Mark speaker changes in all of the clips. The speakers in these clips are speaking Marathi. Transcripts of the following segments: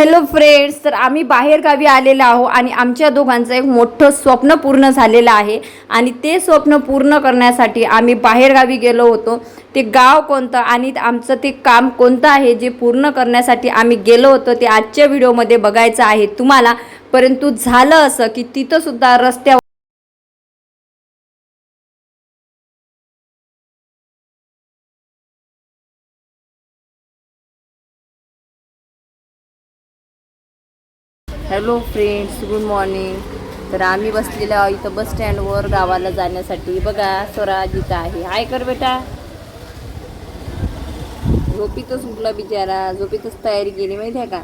Speaker 1: हॅलो फ्रेंड्स तर आम्ही बाहेरगावी आलेलो आहो आणि आमच्या दोघांचं एक मोठं स्वप्न पूर्ण झालेलं आहे. आणि ते स्वप्न पूर्ण करण्यासाठी आम्ही बाहेरगावी गेलो होतो. ते गाव कोणतं आणि आमचं ते काम कोणतं आहे जे पूर्ण करण्यासाठी आम्ही गेलो होतो ते आजच्या व्हिडिओमध्ये बघायचं आहे तुम्हाला. परंतु झालं असं की तिथंसुद्धा रस्त्या हॅलो फ्रेंड्स गुड मॉर्निंग तर आम्ही बसलेलो आहोत इथं बस स्टँडवर गावाला जाण्यासाठी. बघा स्वराज इथं आहे. हाय कर बेटा. झोपीतच उठला बिचारा. झोपीतच तयारी केली माहिती आहे का?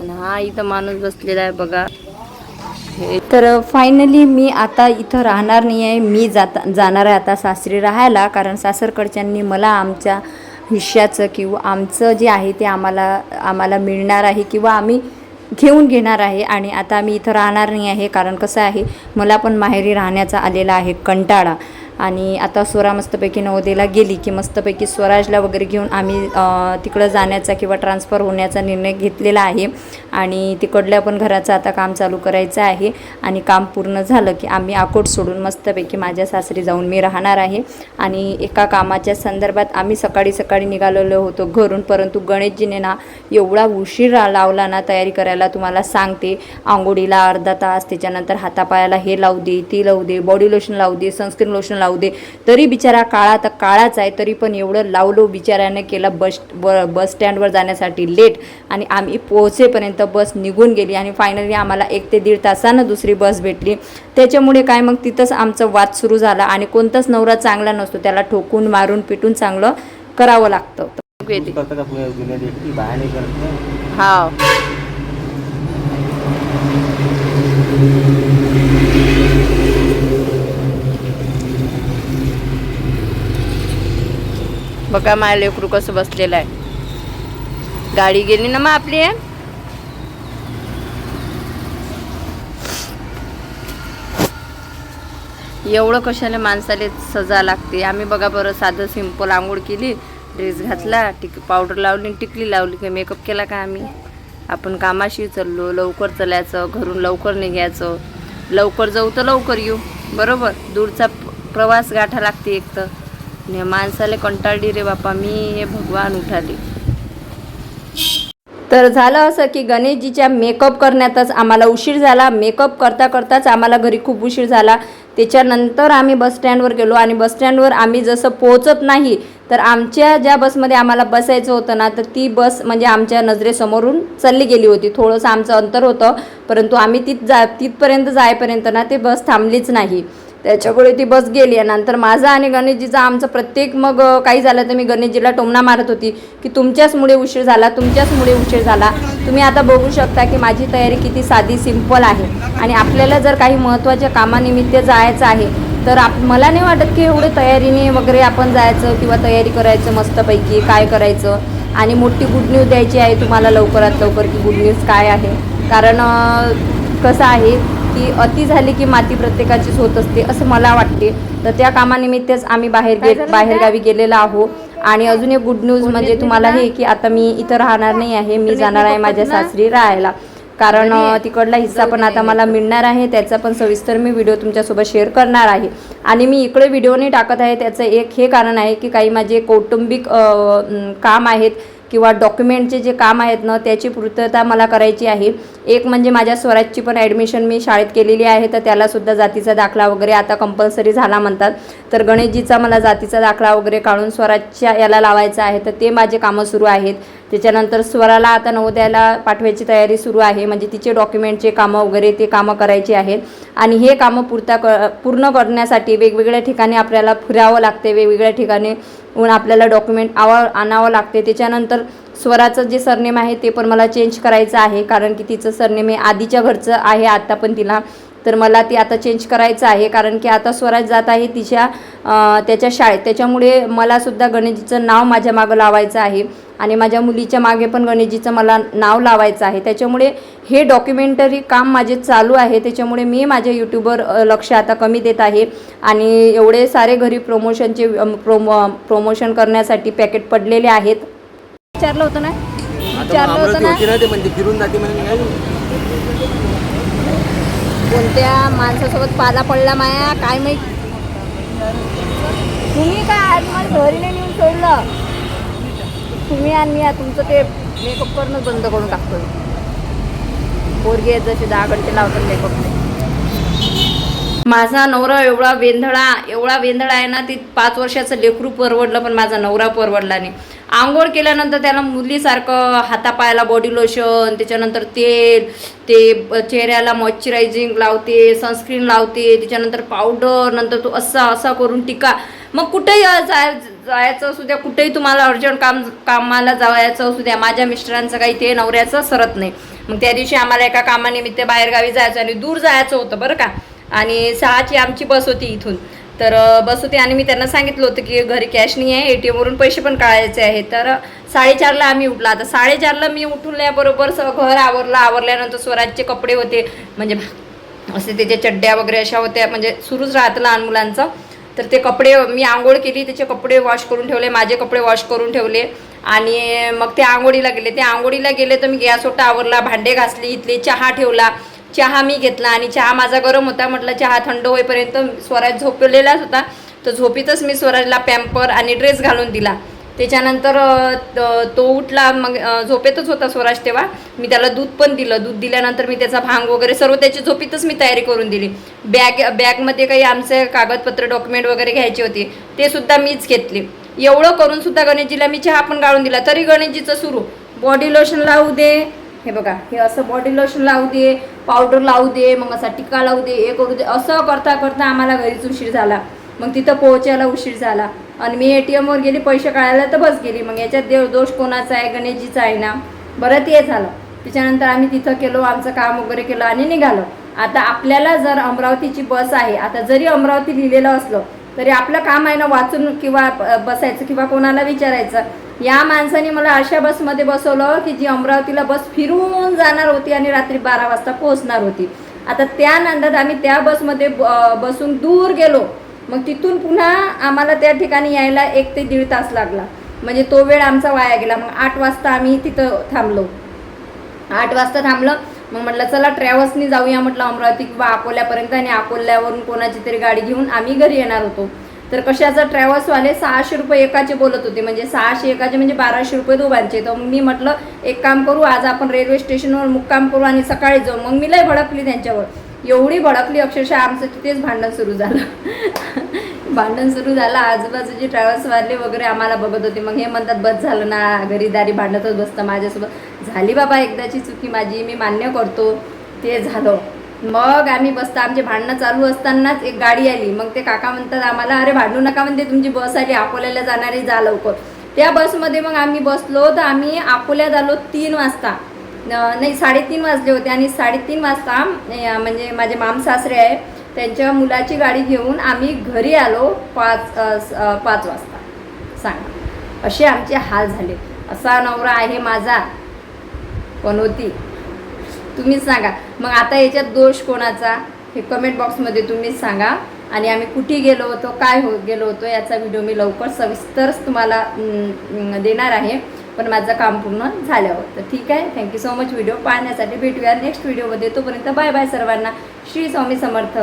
Speaker 1: आणि हा इथं माणूस बसलेला आहे बघा. हे तर फायनली मी आता इथं राहणार नाही आहे मी जाता जाणार आहे आता सासरी राहायला. कारण सासरकडच्यांनी मला आमच्या हिश्श्याचं किंवा आमचं जे आहे ते आम्हाला आम्हाला मिळणार आहे किंवा आम्ही घेऊन घेणार आहे आणि आता मी इथं राहणार नाही आहे कारण कसं आहे मला पण माहेरी राहण्याचा आलेला आहे कंटाळा. आणि आता स्वरा मस्तपैकी नवोदयला गेली की मस्तपैकी स्वराजला वगैरे घेऊन आम्ही तिकडं जाण्याचा किंवा ट्रान्सफर होण्याचा निर्णय घेतलेला आहे. आणि तिकडल्या पण घराचं आता काम चालू करायचं आहे. आणि काम पूर्ण झालं की आम्ही आकोट सोडून मस्तपैकी माझ्या सासरी जाऊन मी राहणार आहे. आणि एका कामाच्या संदर्भात आम्ही सकाळी सकाळी निघालेलो होतो घरून परंतु गणेशजीने ना एवढा उशीर लावला ना तयारी करायला तुम्हाला सांगते. आंघोळीला अर्धा तास त्याच्यानंतर हातापायाला हे लावू दे ती लावू दे बॉडी लोशन लावू दे सनस्क्रीन लोशन लावू दे. तरी बिचारा काळा तर काळाच आहे तरी पण एवढं लावलो बिचाऱ्यानं केलं बस ब बस स्टँडवर जाण्यासाठी लेट. आणि आम्ही पोहोचेपर्यंत बस निघून गेली आणि फायनली आम्हाला एक ते दीड तासानं दुसरी बस भेटली. त्याच्यामुळे काय मग तिथंच आमचं वाद सुरू झाला आणि कोणताच नवरा चांगला नसतो त्याला ठोकून मारून पिटून चांगलं करावं लागतं तर येते.
Speaker 2: करता का पुण्या दुनिया एकटी बाहेर नाही करत ना.
Speaker 1: हाव बघा माझ्या लेकरू कसं बसलेलं आहे. गाडी गेली ना मग आपली? एवढं कशाला माणसाला सजा लागते? आम्ही बघा बरं साधं सिंपल आंघोळ केली ड्रेस घातला टिक पावडर लावली आणि टिकली लावली की मेकअप केला का आम्ही? आपण कामाशी चाललो लवकर चलायचं घरून लवकर निघायचं. लवकर जाऊ तर लवकर येऊ. बरोबर? दूरचा प्रवास गाठा लागते एक तर. माणसाला कंटाळली रे बापा मी हे भगवान उठाले. तर झालं असं की गणेशजीच्या मेकअप करण्यातच आम्हाला उशीर झाला. मेकअप करता करताच आम्हाला घरी खूप उशीर झाला. त्याच्यानंतर आम्ही बस स्टँडवर गेलो आणि बस स्टँडवर आम्ही जसं पोहोचत नाही तर आमच्या ज्या बसमध्ये आम्हाला बसायचं होतं ना तर ती बस म्हणजे आमच्या नजरेसमोरून चालली गेली होती. थोडंसं आमचं अंतर होतं परंतु आम्ही तिथ जा तिथपर्यंत जायपर्यंत ना ते बस थांबलीच नाही. त्याच्यामुळे ती बस गेली आहे नंतर माझा आणि गणेशजीचा आमचं प्रत्येक मग काही झालं तर मी गणेशजीला टोमणा मारत होती की तुमच्याचमुळे उशीर झाला तुमच्याचमुळे उशीर झाला. तुम्ही आता बघू शकता की माझी तयारी किती साधी सिंपल आहे. आणि आपल्याला जर काही महत्त्वाच्या कामानिमित्त जायचं आहे तर आप मला नाही वाटत की एवढे तयारीने वगैरे आपण जायचं किंवा तयारी करायचं मस्तपैकी काय करायचं. आणि मोठी गुड न्यूज द्यायची आहे तुम्हाला लवकरात लवकर की गुड न्यूज काय आहे. कारण कसं आहे की अति झाली की माती प्रत्येकाचीच होत असते असं मला वाटते. तर त्या कामानिमित्तच आम्ही बाहेर गे बाहेरगावी गेलेलो आहो आणि अजून एक गुड न्यूज म्हणजे तुम्हाला हे की आता मी इथं राहणार नाही आहे मी जाणार आहे माझ्या सासरी राहायला. कारण तिकडला हिस्सा पण आता मला मिळणार आहे त्याचा पण सविस्तर मी व्हिडिओ तुमच्यासोबत शेअर करणार आहे. आणि मी इकडे व्हिडिओ नाही टाकत आहे त्याचं एक हे कारण आहे की काही माझे कौटुंबिक काम आहेत किंवा डॉक्युमेंटचे जे काम आहेत ना त्याची पूर्तता मला करायची आहे. एक म्हणजे माझ्या स्वराजची पण ॲडमिशन मी शाळेत केलेली आहे तर त्यालासुद्धा जातीचा दाखला वगैरे आता कंपल्सरी झाला म्हणतात. तर गणेशजीचा मला जातीचा दाखला वगैरे काढून स्वराजच्या याला लावायचा आहे तर ते माझे कामं सुरू आहेत. त्याच्यानंतर स्वराला आता नवोदयाला पाठवायची तयारी सुरू आहे म्हणजे तिचे डॉक्युमेंटचे कामं वगैरे ते कामं करायची आहेत. आणि हे कामं पुरता क पूर्ण करण्यासाठी वेगवेगळ्या ठिकाणी आपल्याला फिरावं लागते वेगवेगळ्या ठिकाणी आपल्याला डॉक्युमेंट आवा आणावं लागते. त्याच्यानंतर स्वराचं जे सरनेम आहे ते पण मला चेंज करायचं आहे कारण की तिचं सरनेम हे आधीच्या घरचं आहे आत्ता पण तिला. तर मला ते आता चेंज करायचं आहे कारण की आता स्वराज जात आहे तिच्या त्याच्या शाळेत त्याच्यामुळे मलासुद्धा गणेशजीचं नाव माझ्या मागं लावायचं आहे. आणि माझ्या मुलीच्या मागे पण गणेशजीचं मला नाव लावायचं आहे. त्याच्यामुळे हे डॉक्युमेंटरी काम माझे चालू आहे. त्याच्यामुळे मी माझ्या यूट्यूबवर लक्ष आता कमी देत आहे. आणि एवढे सारे घरी प्रोमोशनचे प्रोमो प्रोमोशन करण्यासाठी पॅकेट पडलेले आहेत. विचारलं होतं ना? विचारलं होतं ना?
Speaker 2: ते म्हणजे फिरून जाते म्हणजे
Speaker 1: कोणत्या माणसासोबत पाला पडला माया? काय माहीत? तुम्ही काय आज मला घरी नाही नेऊन सोडलं? तुम्ही आणि मी तुमचं ते मेकअप करणंच बंद करून टाकतोय पोरगी आहेत जशी दहा घंटे लावतात मेकअप माझा नवरा एवढा वेंधळा एवढा वेंधळा आहे ना ती पाच वर्षाचं लेकरू परवडलं पण माझा नवरा परवडला नाही. आंघोळ केल्यानंतर त्याला मुलीसारखं हातापायाला बॉडी लोशन त्याच्यानंतर तेल ते चेहऱ्याला मॉइश्चरायझिंग लावते सनस्क्रीन लावते त्याच्यानंतर पावडर नंतर तो असा असा करून टिका. मग कुठेही जाय जायचं असू द्या कुठेही तुम्हाला अर्जंट काम कामाला जायचं असू द्या माझ्या मिस्टरांचं काही ते नवऱ्याचं सरत नाही. मग त्या दिवशी आम्हाला एका कामानिमित्त बाहेरगावी जायचं आणि दूर जायचं होतं बरं का. आणि सहाची आमची बस होती इथून. तर बस होते आणि मी त्यांना सांगितलं होतं की घरी कॅश नाही आहे ए टी एमवरून पैसे पण काढायचे आहे तर साडेचारला आम्ही उठला. आता साडेचारला मी उठल्याबरोबर स घर आवरलं. आवरल्यानंतर स्वराजचे कपडे होते म्हणजे असे त्याच्या चड्ड्या वगैरे अशा होत्या. म्हणजे सुरूच राहतं लहान मुलांचं. तर ते कपडे मी आंघोळ केली त्याचे कपडे वॉश करून ठेवले माझे कपडे वॉश करून ठेवले. आणि मग ते आंघोळीला गेले. ते आंघोळीला गेले तर मी गॅस ओटा आवरला भांडे घासली इथले चहा ठेवला. चहा मी घेतला आणि चहा माझा गरम होता. म्हटलं चहा थंड होईपर्यंत स्वराज झोपलेलाच होता. तर झोपीतच मी स्वराजला पॅम्पर आणि ड्रेस घालून दिला. त्याच्यानंतर तो उठला. मग झोपेतच होता स्वराज तेव्हा. मी त्याला दूध पण दिलं. दूध दिल्यानंतर मी त्याचा भांग वगैरे सर्व त्याची झोपीतच मी तयारी करून दिली. बॅग बॅगमध्ये काही आमचे कागदपत्र डॉक्युमेंट वगैरे घ्यायचे होते. ते सुद्धा मीच घेतले. एवढं करून सुद्धा गणेशजीला मी चहा पण गाळून दिला. तरी गणेशजीचं सुरू. बॉडी लोशन लावू दे. हे बघा. हे असं बॉडी लोशन लावू दे. पावडर लावू दे मग असा टिका लावू दे हे करू दे असं करता करता आम्हाला घरीच उशीर झाला. मग तिथं पोहोचायला उशीर झाला. आणि मी ए टी एमवर गेली पैसे काढायला तर बस गेली. मग याच्यात देव दोष कोणाचा आहे गणेशजीचा आहे ना बरं ते झालं. त्याच्यानंतर आम्ही तिथं केलो आमचं काम वगैरे केलं आणि निघालो. आता आपल्याला जर अमरावतीची बस आहे आता जरी अमरावती लिहिलेलं असलं तरी आपलं काम आहे ना वाचून किंवा बसायचं किंवा कोणाला विचारायचं. या माणसाने मला अशा बसमध्ये बसवलं की जी अमरावतीला बस फिरून जाणार होती आणि रात्री बारा वाजता पोहोचणार होती. आता त्या आम्ही त्या बसमध्ये ब- बसून दूर गेलो. मग तिथून पुन्हा आम्हाला त्या ठिकाणी यायला एक ते दीड तास लागला. म्हणजे तो वेळ आमचा वाया गेला. मग आठ वाजता आम्ही तिथं थांबलो. आठ वाजता थांबलं. मग म्हटलं चला ट्रॅव्हल्सनी जाऊया म्हटलं अमरावती किंवा अकोल्यापर्यंत आणि अकोल्यावरून कोणाची तरी गाडी घेऊन आम्ही घरी येणार होतो. तर कशाचं ट्रॅव्हल्सवाले सहाशे रुपये एकाचे बोलत होते म्हणजे सहाशे एकाचे म्हणजे बाराशे रुपये दोघांचे. तर मी म्हटलं एक काम करू आज आपण रेल्वे स्टेशनवर मुक्काम करू आणि सकाळी जाऊ. मग मी लय भडकली त्यांच्यावर. एवढी भडकली अक्षरशः आमचं तिथेच भांडण सुरू झालं. भांडण सुरू झालं आजूबाजूचे ट्रॅव्हल्सवाले वगैरे आम्हाला बघत होते. मग हे म्हणतात बस झालं ना घरी दारी भांडतच बसतं माझ्यासोबत. झाली बाबा एकदाची चुकी माझी मी मान्य करतो. ते झालं. मग आम्ही बसता आमचे भांडणं चालू असतानाच एक गाडी आली. मग ते काका म्हणतात आम्हाला अरे भांडू नका म्हणते तुमची बस आली अकोल्याला जाणारी जा लवकर. त्या बसमध्ये मग आम्ही बसलो तर आम्ही अकोल्यात आलो तीन वाजता. नाही साडेतीन वाजले होते आणि साडेतीन वाजता म्हणजे माझे मामसासरे आहे त्यांच्या मुलाची गाडी घेऊन आम्ही घरी आलो पाच पाच वाजता. सांगा. असे आमचे हाल झाले. असा नवरा आहे माझा. पण होती. तुम्हीच सांगा. मग आता याच्यात दोष कोणाचा? हे कमेंट बॉक्समध्ये तुम्हीच सांगा. आणि आम्ही कुठे गेलो होतो काय हो गेलो होतो याचा व्हिडिओ मी लवकर सविस्तरच तुम्हाला देणार आहे. पण माझं काम पूर्ण झाल्यावर. तर ठीक आहे. थँक्यू सो मच व्हिडिओ पाहण्यासाठी भेटूया. नेक्स्ट व्हिडिओमध्ये तोपर्यंत बाय बाय सर्वांना. श्री स्वामी समर्थ.